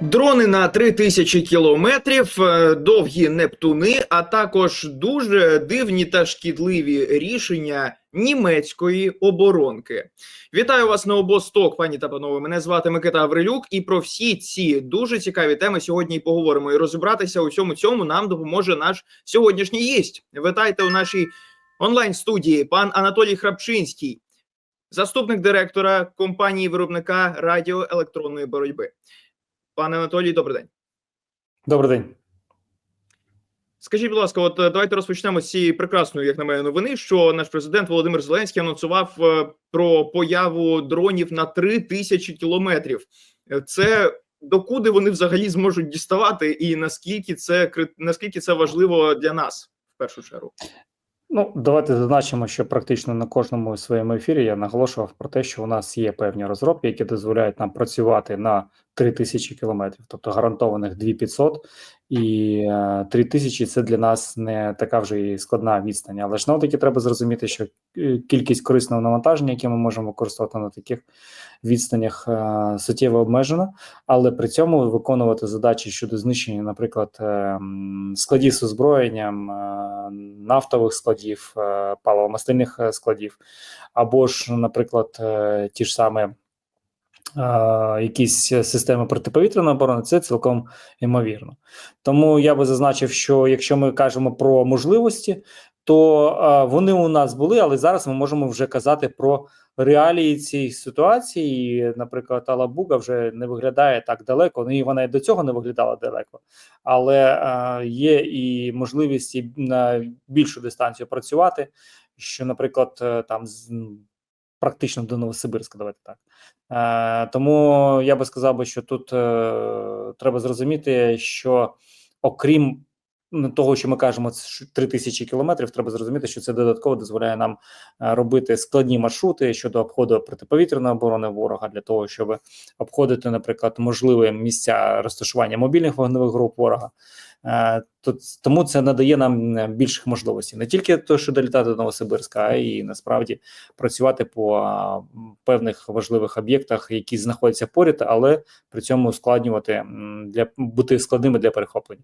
Дрони на 3000 кілометрів, е, довгі нептуни, а також дуже дивні та шкідливі рішення німецької оборонки. Вітаю вас на обосток, пані та панове. Мене звати Микита Аврилюк, і про всі ці дуже цікаві теми сьогодні поговоримо. І розібратися у всьому цьому нам допоможе наш сьогоднішній гість. Вітайте у нашій онлайн студії пан Анатолій Храпчинський, заступник директора компанії виробника радіоелектронної боротьби. Пане Анатолій, добрий день. Добрий день. Скажіть, будь ласка, от е, давайте розпочнемо з цієї прекрасної, як на мене, новини, що наш президент Володимир Зеленський анонсував е, про появу дронів на 3 тисячі кілометрів. Е, Це докуди вони взагалі зможуть діставати, і наскільки це наскільки це важливо для нас в першу чергу? Ну, давайте зазначимо, що практично на кожному своєму ефірі я наголошував про те, що у нас є певні розробки, які дозволяють нам працювати на 3000 кілометрів, тобто гарантованих 2500, і е, 3000 – це для нас не така вже і складна відстань. Але ж таки треба зрозуміти, що е, кількість корисного навантаження, яке ми можемо використовувати на таких відстанях, е, суттєво обмежена, але при цьому виконувати задачі щодо знищення, наприклад, е, складів з озброєнням, е, нафтових складів, е, паливо-мастильних е, складів, або ж, наприклад, е, ті ж саме е, якісь системи протиповітряної оборони, це цілком ймовірно. Тому я би зазначив, що якщо ми кажемо про можливості, то вони у нас були, але зараз ми можемо вже казати про реалії цієї ситуації. Наприклад, Алабуга вже не виглядає так далеко. Ну і вона і до цього не виглядала далеко, але є і можливість на більшу дистанцію працювати. Що, наприклад, е, там практично до Новосибирська, давайте так. Е, тому я би сказав би, що тут е, треба зрозуміти, що окрім того, що ми кажемо, це ж 3000 кілометрів, треба зрозуміти, що це додатково дозволяє нам е, робити складні маршрути щодо обходу протиповітряної оборони ворога для того, щоб обходити, наприклад, можливі місця розташування мобільних вогневих груп ворога. Е, то тому це надає нам е, більших можливостей не тільки то, що долітати до Новосибирська, а й насправді працювати по певних важливих об'єктах, які знаходяться поряд, але при цьому ускладнювати для бути складними для перехоплення.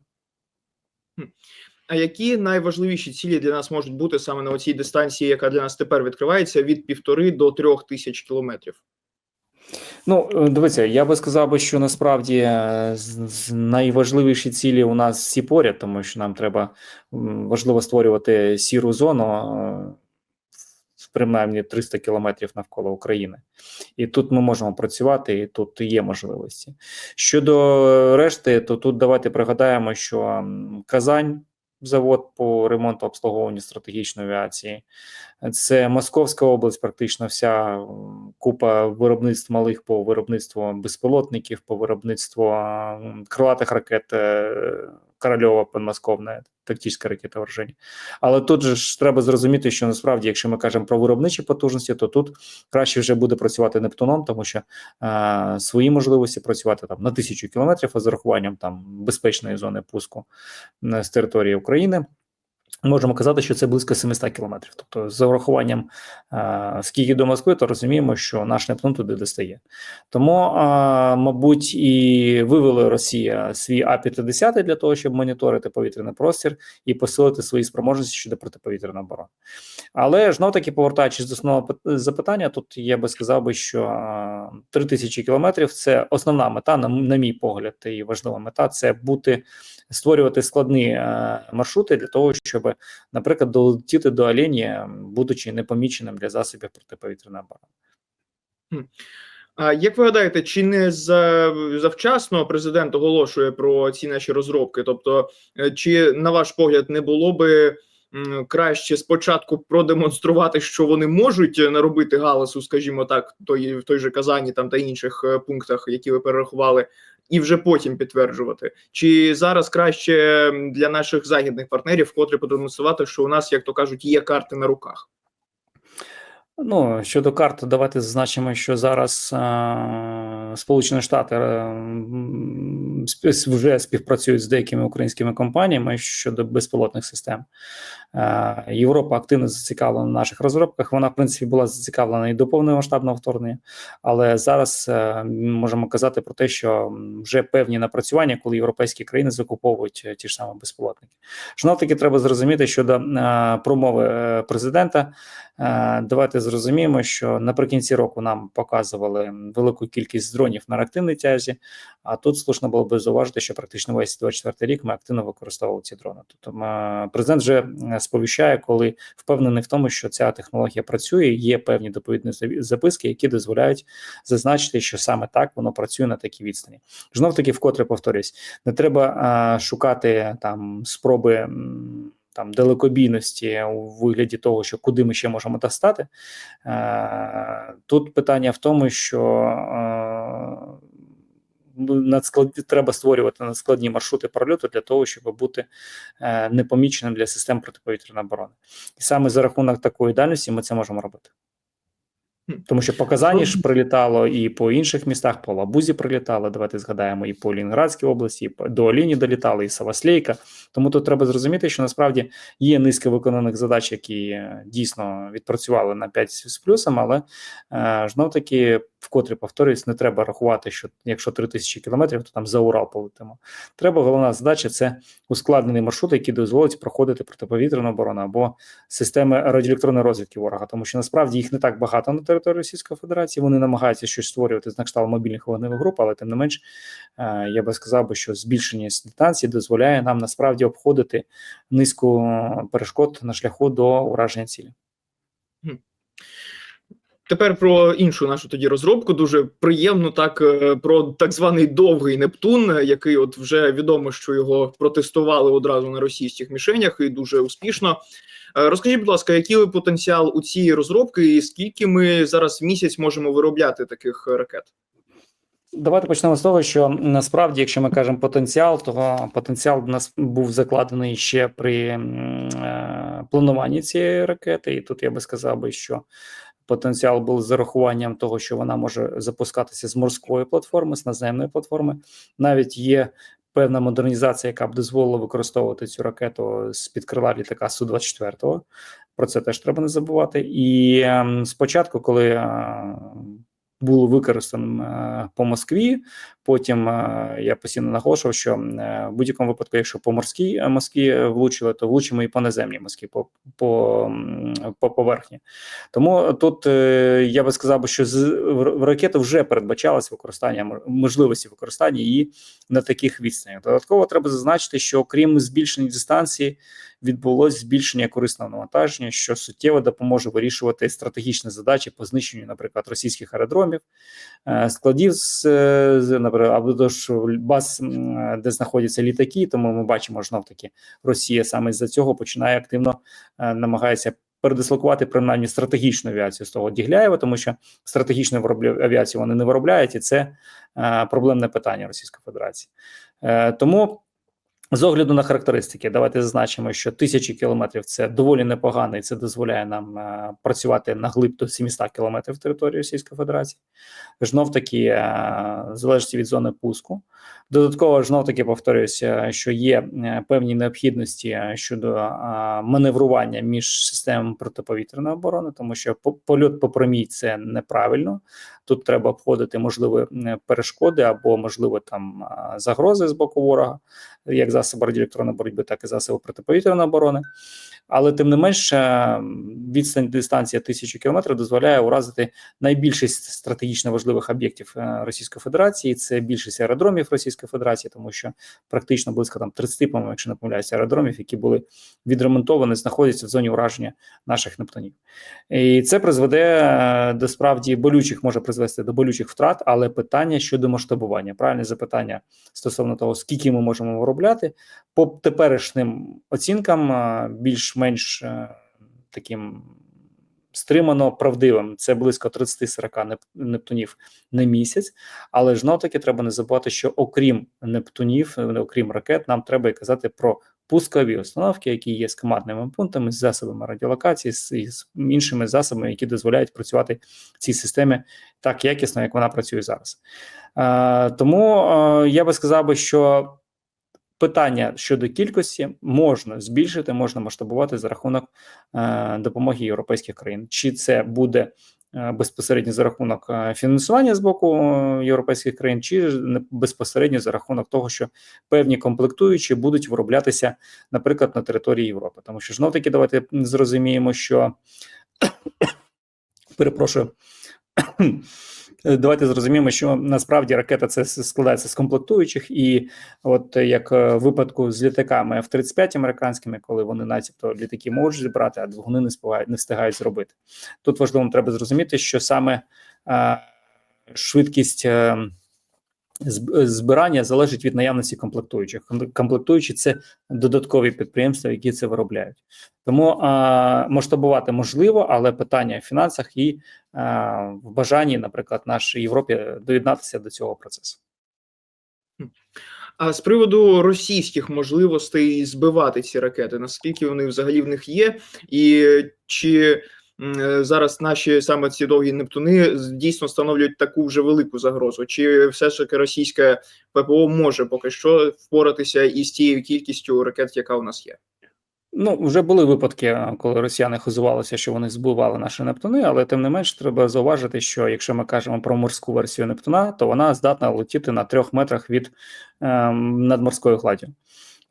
А які найважливіші цілі для нас можуть бути саме на цій дистанції, яка для нас тепер відкривається від півтори до трьох тисяч кілометрів? Ну, е, дивіться, я би сказав би, що насправді е, найважливіші цілі у нас всі поряд, тому що нам треба важливо створювати сіру зону, е, принаймні 300 кілометрів навколо України. І тут ми можемо працювати, і тут є можливості. Щодо решти, то тут давайте пригадаємо, що Казань. Завод по ремонту обслуговуванню стратегічної авіації, це Московська область, практично вся купа виробництв малих по виробництву безпілотників, по виробництву крилатих ракет е, Корольова подмосковна тактичне ракета враження. Але тут же ж треба зрозуміти, що насправді, якщо ми кажемо про виробничі потужності, то тут краще вже буде працювати Нептуном, тому що е, свої можливості працювати там на тисячу кілометрів а з урахуванням там безпечної зони пуску е, з території України. Можемо казати, що це близько 700 кілометрів. Тобто, за урахуванням е, скільки до Москви, то розуміємо, що наш Нептун туди достає. Тому, е, мабуть, і вивела Росія свій А-50 для того, щоб моніторити повітряний простір і посилити свої спроможності щодо протиповітряної оборони. Але знов таки, повертаючись до основного запитання, тут я би сказав би, що е, 3000 кілометрів це основна мета, на, на мій погляд, і важлива мета це бути створювати складні е, маршрути для того, щоб, наприклад, долетіти до Олені, м, будучи непоміченим для засобів протиповітряної оборони. А як ви гадаєте, чи не за, завчасно президент оголошує про ці наші розробки? Тобто, е, чи на ваш погляд не було би краще спочатку продемонструвати, що вони можуть наробити галасу, скажімо так, той, в той же Казані там та інших е, пунктах, які ви перерахували, і вже потім підтверджувати? Чи зараз краще для наших західних партнерів вкотре продемонструвати, що у нас, як то кажуть, є карти на руках? Ну, щодо карт, давайте зазначимо, що зараз е, Сполучені Штати е, вже співпрацюють з деякими українськими компаніями щодо безпілотних систем. Е, Європа активно зацікавлена в наших розробках. Вона, в принципі, була зацікавлена і до повномасштабного вторгнення, але зараз е, можемо казати про те, що вже певні напрацювання, коли європейські країни закуповують ті ж самі безпілотники. Знов таки треба зрозуміти щодо е, промови президента. Е, Давайте зрозуміємо, що наприкінці року нам показували велику кількість дронів на реактивній тязі. А тут слушно було би зауважити, що практично весь 24 рік ми активно використовували ці дрони. Тобто президент вже сповіщає, коли впевнений в тому, що ця технологія працює. Є певні доповідні записки, які дозволяють зазначити, що саме так воно працює на такій відстані. Знов таки, вкотре повторюсь, не треба е, шукати там спроби. Там далекобійності у вигляді того, що куди ми ще можемо достати. Е, Тут питання в тому, що е, ну, надсклад... треба створювати надскладні маршрути прольоту для того, щоб бути е, непоміченим для систем протиповітряної оборони. І саме за рахунок такої дальності ми це можемо робити. Тому що по Казані ж прилітало і по інших містах, по Лабузі прилітало. Давайте згадаємо, і по Лінградській області, і до Оліні долітали, і Саваслейка. Тому тут треба зрозуміти, що насправді є низка виконаних задач, які е, дійсно відпрацювали на 5 з плюсом, але е, знов таки, вкотре повторюсь, не треба рахувати, що якщо 3000 кілометрів, то там за Урал полетимо. Треба головна задача це ускладнений маршрут, який дозволить проходити протиповітряну оборону або системи радіоелектронної розвідки ворога, тому що насправді їх не так багато на території Російської Федерації. Вони намагаються щось створювати з кшталт мобільних вогневих груп, але тим не менш, е, я би сказав би, що збільшення дистанції дозволяє нам насправді обходити низку перешкод на шляху до ураження цілі. Тепер про іншу нашу тоді розробку. Дуже приємно так е, про так званий довгий Нептун, який от вже відомо, що його протестували одразу на російських мішенях і дуже успішно. Е, Розкажіть, будь ласка, який потенціал у цієї розробки, і скільки ми зараз в місяць можемо виробляти таких е, ракет? Давайте почнемо з того, що насправді, якщо ми кажемо потенціал, то потенціал в нас був закладений ще при плануванні цієї ракети, і тут я би сказав би, що потенціал був з зарахуванням того, що вона може запускатися з морської платформи, з наземної платформи. Навіть є певна модернізація, яка б дозволила використовувати цю ракету з під крила літака су 24 Про це теж треба не забувати. І ем, спочатку, коли е, було використано е, по Москві. Потім е, я постійно наголошував, що е, в будь-якому випадку, якщо по морській Москві влучили, то влучимо і по наземній Москві, по, по, по поверхні. Тому тут я би сказав, що з в ракету вже передбачалось використання можливості використання її на таких відстанях. Додатково треба зазначити, що окрім збільшення дистанції, відбулось збільшення корисного навантаження, що суттєво допоможе вирішувати стратегічні задачі по знищенню, наприклад, російських аеродромів, е, складів з, е, наприклад, або ж баз, де знаходяться літаки. Тому ми бачимо знов таки, Росія саме з-за цього починає активно е, намагається. Передислокувати принаймні стратегічну авіацію з того Дігляєва, тому що стратегічну авіацію вони не виробляють, і це е, проблемне питання Російської Федерації. Е, тому з огляду на характеристики, давайте зазначимо, що тисячі кілометрів це доволі непогано, і це дозволяє нам е, працювати на глиб до 700 кілометрів території Російської Федерації. Знов таки е, залежить від зони пуску. Додатково знов таки повторююся, що є е, певні необхідності е, щодо е, маневрування між системами протиповітряної оборони, тому що по- польот по прямій це неправильно. Тут треба обходити можливі перешкоди або можливо там загрози з боку ворога як засоби радіоелектронної боротьби, так і засоби протиповітряної оборони. Але тим не менш, е, відстань дистанція тисячі кілометрів дозволяє уразити найбільшість стратегічно важливих об'єктів Російської Федерації. Це більшість аеродромів Російської Федерації, тому що практично близько там 30, по-моєму, якщо не помиляюся, аеродромів, які були відремонтовані, знаходяться в зоні ураження наших нептунів. І це призведе е, до справді болючих, може призвести до болючих втрат, але питання щодо масштабування. Правильне запитання стосовно того, скільки ми можемо виробляти, по теперішнім оцінкам е, більш-менш е, таким стримано правдивим. Це близько 30-40 нептунів на місяць. Але ж таки треба не забувати, що окрім нептунів, е, окрім ракет, нам треба і казати про пускові установки, які є з командними пунктами, з засобами радіолокації, з, іншими засобами, які дозволяють працювати цій системі так якісно, як вона працює зараз. Е, тому е, я би сказав би, що питання щодо кількості можна збільшити, можна масштабувати за рахунок е, допомоги європейських країн. Чи це буде е, безпосередньо за рахунок е, фінансування з боку е, європейських країн, чи безпосередньо за рахунок того, що певні комплектуючі будуть вироблятися, наприклад, на території Європи. Тому що знов таки давайте зрозуміємо, що перепрошую. Давайте зрозуміємо, що насправді ракета це складається з комплектуючих, і от е, як е, випадку з літаками F-35 американськими, коли вони, начебто, літаки можуть зібрати, а двигуни не співають, не встигають зробити. Тут важливо треба зрозуміти, що саме е, швидкість е, зб- збирання залежить від наявності комплектуючих. Ком- Комплектуючі це додаткові підприємства, які це виробляють. Тому е, масштабувати можливо, але питання в фінансах і е, в бажанні, наприклад, нашій Європі доєднатися до цього процесу. А з приводу російських можливостей збивати ці ракети, наскільки вони взагалі в них є, і чи зараз наші саме ці довгі нептуни дійсно становлять таку вже велику загрозу? Чи все ж таки російське ППО може поки що впоратися із тією кількістю ракет, яка у нас є? Ну, вже були випадки, е, коли росіяни хизувалися, що вони збивали наші Нептуни, але тим не менш треба зауважити, що якщо ми кажемо про морську версію Нептуна, то вона здатна летіти на трьох метрах від ем, надморської гладі.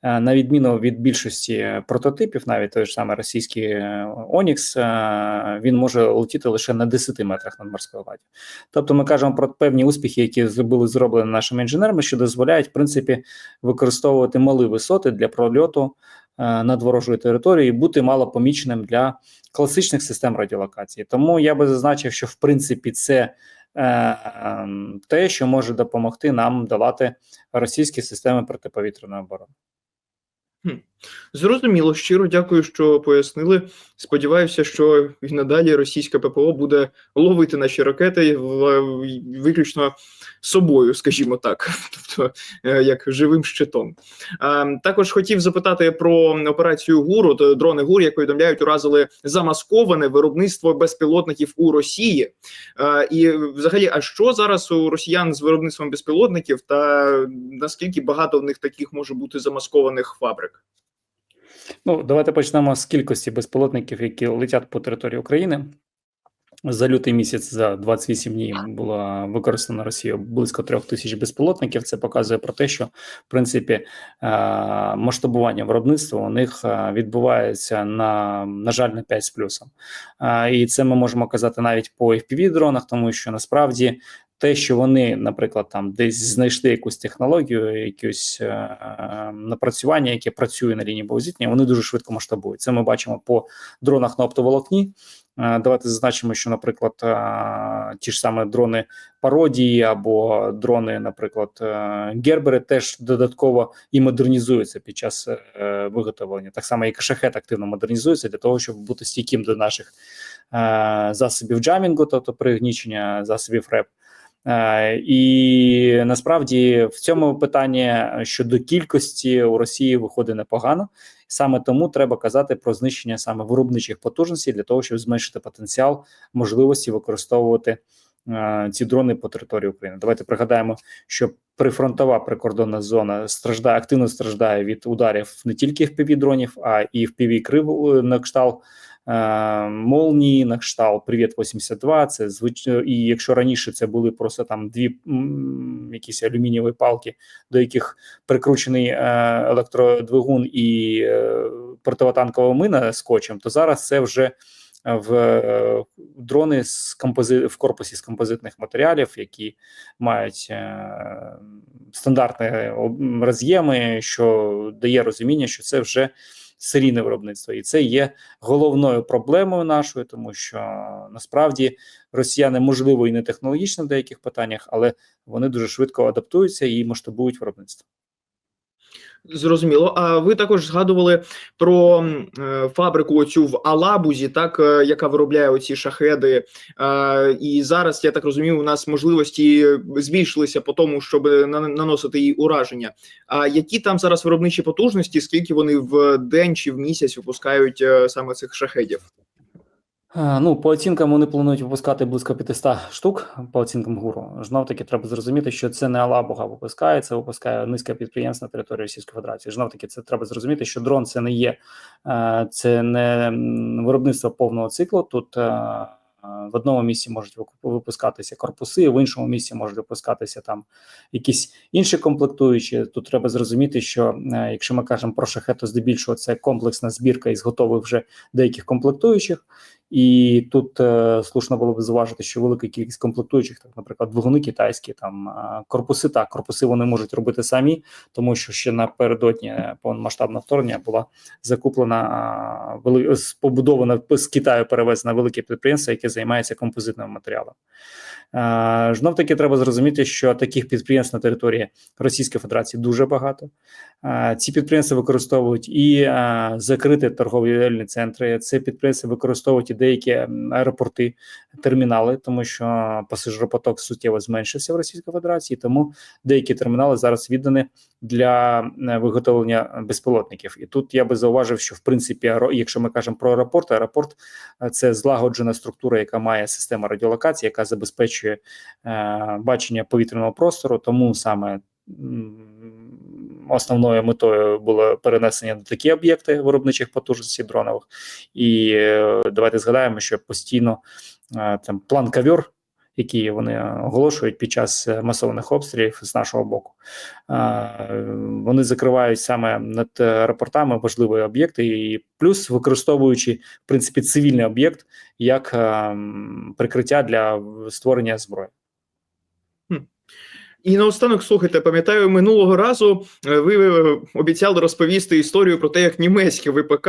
Е, На відміну від більшості прототипів, навіть той ж самий російський е, Онікс, е, він може летіти лише на 10 метрах над морською гладдю. Тобто ми кажемо про певні успіхи, які були зроблені нашими інженерами, що дозволяють в принципі використовувати малі висоти для прольоту е, над ворожою територією і бути малопоміченим для класичних систем радіолокації. Тому я би зазначив, що в принципі це е, ем, те, що може допомогти нам давати російські системи протиповітряної оборони. Hmm. Зрозуміло, щиро дякую, що пояснили. Сподіваюся, що і надалі російське ППО буде ловити наші ракети виключно собою, скажімо так, тобто е, як живим щитом. Також хотів запитати про операцію ГУР. От, Дрони ГУР, як повідомляють, уразили замасковане виробництво безпілотників у Росії. І взагалі, а що зараз у росіян з виробництвом безпілотників, та наскільки багато в них таких може бути замаскованих фабрик? Ну, давайте почнемо з кількості безпілотників, які летять по території України. За лютий місяць за 28 днів було використано Росією близько трьох тисяч безпілотників. Це показує про те, що в принципі е, масштабування виробництва у них е, відбувається на, на жаль, на 5 з плюсом. Е, І це ми можемо казати навіть по fpv дронах, тому що насправді те, що вони, наприклад, там десь знайшли якусь технологію, якесь е, напрацювання, яке працює на лінії боєзіткнення, вони дуже швидко масштабують. Це ми бачимо по дронах на оптоволокні. Е, Давайте зазначимо, що, наприклад, е, ті ж саме дрони пародії або дрони, наприклад, е, Гербери, теж додатково і модернізуються під час е, виготовлення. Так само, і шахет активно модернізується для того, щоб бути стійким до наших е, засобів джамінгу, тобто пригнічення засобів РЕП. Е, І насправді в цьому питанні щодо кількості у Росії виходить непогано. Саме тому треба казати про знищення саме виробничих потужностей для того, щоб зменшити потенціал можливості використовувати е, ці дрони по території України. Давайте пригадаємо, що прифронтова прикордонна зона страждає активно страждає від ударів не тільки в дронів, а і в піві крив на кшталт е, молнії, на кшталт Привіт 82 Це звично, і якщо раніше це були просто там дві якісь алюмінієві палки, до яких прикручений е, електродвигун і е, противотанкова мина скотчем, то зараз це вже в е, дрони з компози... в корпусі з композитних матеріалів, які мають е, стандартні роз'єми, що дає розуміння, що це вже серійне виробництво, і це є головною проблемою нашою, тому що насправді росіяни можливо і не технологічно в деяких питаннях, але вони дуже швидко адаптуються і масштабують виробництво. Зрозуміло. А ви також згадували про е, фабрику оцю в Алабузі, так е, яка виробляє оці шахеди. Е, І зараз я так розумію, у нас можливості збільшилися по тому, щоб на- наносити їй ураження. А які там зараз виробничі потужності? Скільки вони в день чи в місяць випускають саме цих шахедів? Е, Ну, по оцінкам вони планують випускати близько 500 штук, по оцінкам гуру. Знов таки треба зрозуміти, що це не Алабуга випускає, це випускає низка підприємств на території Російської Федерації. Знов таки, це треба зрозуміти, що дрон це не є, е, це не виробництво повного циклу. Тут е, в одному місці можуть випускатися корпуси, в іншому місці можуть випускатися там якісь інші комплектуючі. Тут треба зрозуміти, що якщо ми кажемо про шахет, то здебільшого це комплексна збірка із готових вже деяких комплектуючих. І тут е, слушно було б зважити, що велика кількість комплектуючих, так, наприклад, двигуни китайські, там е, корпуси, так, корпуси вони можуть робити самі, тому що ще напередодні е, повномасштабного вторгнення була закуплена з- побудована з Китаю перевезена велике підприємство, яке займається композитним матеріалом. Е, Знов таки треба зрозуміти, що таких підприємств на території Російської Федерації дуже багато. Е, Ці підприємства використовують і е, закриті торговельні центри. Це підприємства використовують і деякі аеропорти, термінали, тому що пасажиропоток суттєво зменшився в Російській Федерації. Тому деякі термінали зараз віддані для виготовлення безпілотників. І тут я би зауважив, що в принципі, якщо ми кажемо про аеропорт, аеропорт е, це злагоджена структура, яка має систему радіолокації, яка забезпечує е, бачення повітряного простору, тому саме. Основною метою було перенесення на такі об'єкти виробничих потужностей дронових, і е, давайте згадаємо, що постійно е, там план кавьор, який вони оголошують під час е, масованих обстрілів з нашого боку, вони закривають саме над аеропортами важливі об'єкти, і плюс використовуючи в принципі цивільний об'єкт як е, прикриття для створення зброї. І наостанок, слухайте, пам'ятаю, минулого разу е, ви е, обіцяли розповісти історію про те, як німецьке ВПК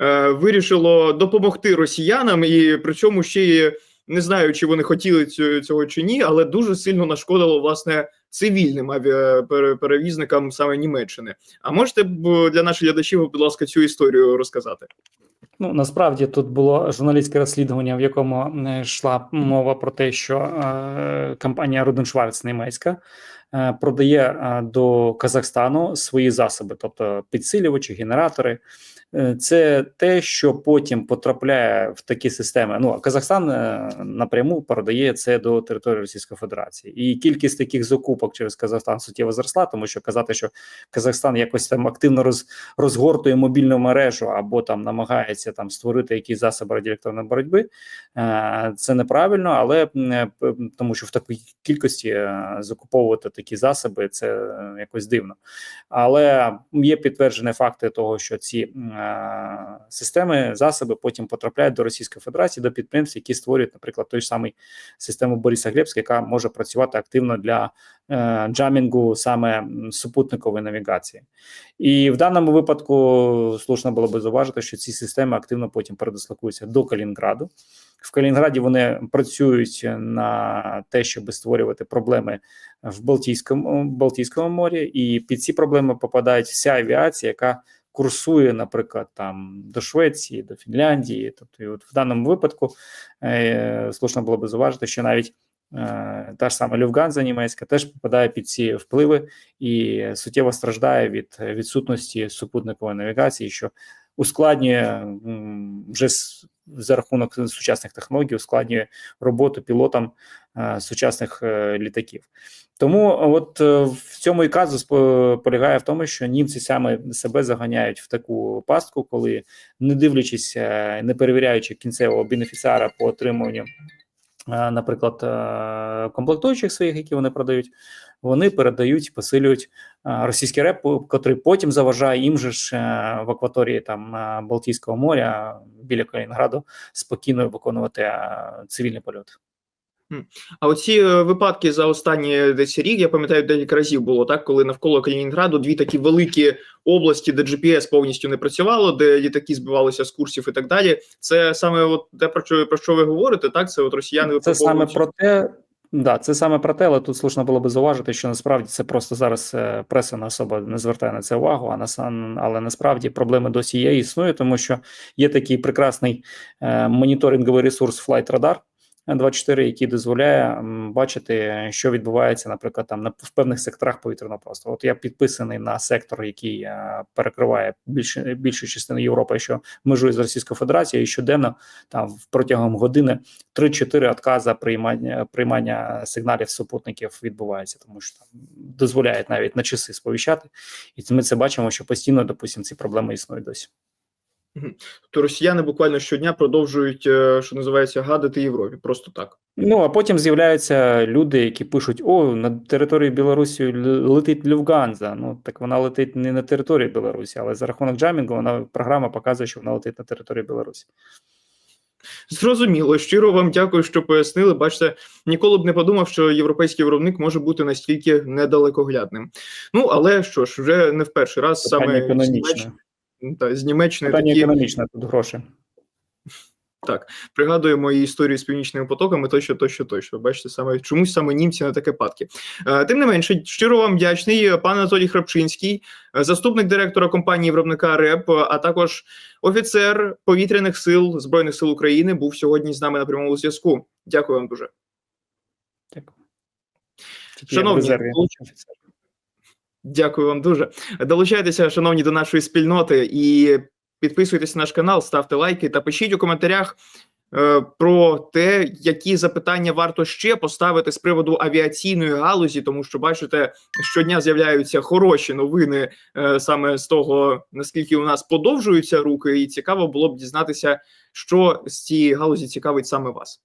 е, вирішило допомогти росіянам, і причому ще й не знаю, чи вони хотіли цього чи ні, але дуже сильно нашкодило власне цивільним авіаперевізникам саме Німеччини. А можете для наших глядачів, будь ласка, цю історію розказати? Ну насправді тут було журналістське розслідування, в якому йшла мова про те, що е, компанія Руденшварц німецька е, продає е, до Казахстану свої засоби, тобто підсилювачі, генератори. Е, Це те, що потім потрапляє в такі системи. Ну а Казахстан е, напряму передає це до території Російської Федерації, і кількість таких закупок через Казахстан суттєво зросла, тому що казати, що Казахстан якось там активно роз, розгортує мобільну мережу або там намагається там створити якісь засоби радіоелектронної боротьби. е, Це неправильно, але тому що в такій кількості закуповувати такі засоби це якось дивно. Але є підтверджені факти того, що ці системи, засоби потім потрапляють до Російської Федерації, до підприємств, які створюють, наприклад, той ж самий систему Бориса Глебська, яка може працювати активно для е, джамінгу саме супутникової навігації. І в даному випадку слушно було би зауважити, що ці системи активно потім передислокуються до Калінграду. В Калінграді вони працюють на те, щоб створювати проблеми в Балтійському Балтійському морі, і під ці проблеми попадають вся авіація, яка курсує, наприклад, там до Швеції, до Фінляндії. Тобто, і от в даному випадку е, слушно було би зауважити, що навіть е, та ж сама Люфганза німецька теж попадає під ці впливи і суттєво страждає від відсутності супутникової навігації, що ускладнює вже за рахунок сучасних технологій, ускладнює роботу пілотам сучасних е, літаків. Тому от е, в цьому і казус полягає в тому, що німці саме себе заганяють в таку пастку, коли не дивлячись, е, не перевіряючи кінцевого бенефіціара по отримуванню. е, Наприклад, е, комплектуючих своїх, які вони продають, вони передають, посилюють е, російський реп, котрий потім заважає їм же ж е, в акваторії там е, Балтійського моря біля Калінінграду спокійно виконувати е, цивільний польот. А оці е, випадки за останні десь рік, я пам'ятаю, декілька разів було так, коли навколо Калінінграду дві такі великі області, де GPS повністю не працювало, де літаки збивалися з курсів і так далі. Це саме от те, про що про що ви говорите, так? Це от росіяни Це саме про те, Да, це саме про те, але тут слушно було би зауважити, що насправді це просто зараз е, преса не особо не звертає на це увагу, а на але насправді проблеми досі є існує, тому що є такий прекрасний е, моніторинговий ресурс Flight Radar 24, який дозволяє бачити, що відбувається, наприклад, там на в певних секторах повітряного простору. От я підписаний на сектор, який е, перекриває більше більшу частину Європи, що межує з Російською Федерацією, і щоденно там протягом години 3-4 отказа приймання приймання сигналів супутників відбувається, тому що там дозволяють навіть на часи сповіщати, і ми це бачимо, що постійно, допустимо, ці проблеми існують досі. То росіяни буквально щодня продовжують, е, що називається, гадити Європі. Просто так. Ну а потім з'являються люди, які пишуть: о, на території Білорусі летить Люфганза. Ну так вона летить не на території Білорусі, але за рахунок джамінгу вона програма показує, що вона летить на території Білорусі. Зрозуміло, щиро вам дякую, що пояснили. Бачите, ніколи б не подумав, що європейський виробник може бути настільки недалекоглядним. Ну але що ж, вже не в перший раз Питання саме. Німеччини, та, з Німеччини Питання такі економічне тут гроші. Так, пригадуємо і історію з північними потоками, тощо, тощо, тощо. Бачите, саме чомусь саме німці на таке падки. Е, Тим не менше, щиро вам вдячний, пан Анатолій Храпчинський, е, заступник директора компанії виробника РЕП, а також офіцер повітряних сил збройних сил України, був сьогодні з нами на прямому зв'язку. Дякую вам дуже. Дякую. Шановні. Дякую вам дуже. Долучайтеся, шановні, до нашої спільноти і підписуйтесь на наш канал, ставте лайки та пишіть у коментарях е, про те, які запитання варто ще поставити з приводу авіаційної галузі, тому що бачите, щодня з'являються хороші новини е, саме з того, наскільки у нас подовжуються руки, і цікаво було б дізнатися, що з цієї галузі цікавить саме вас.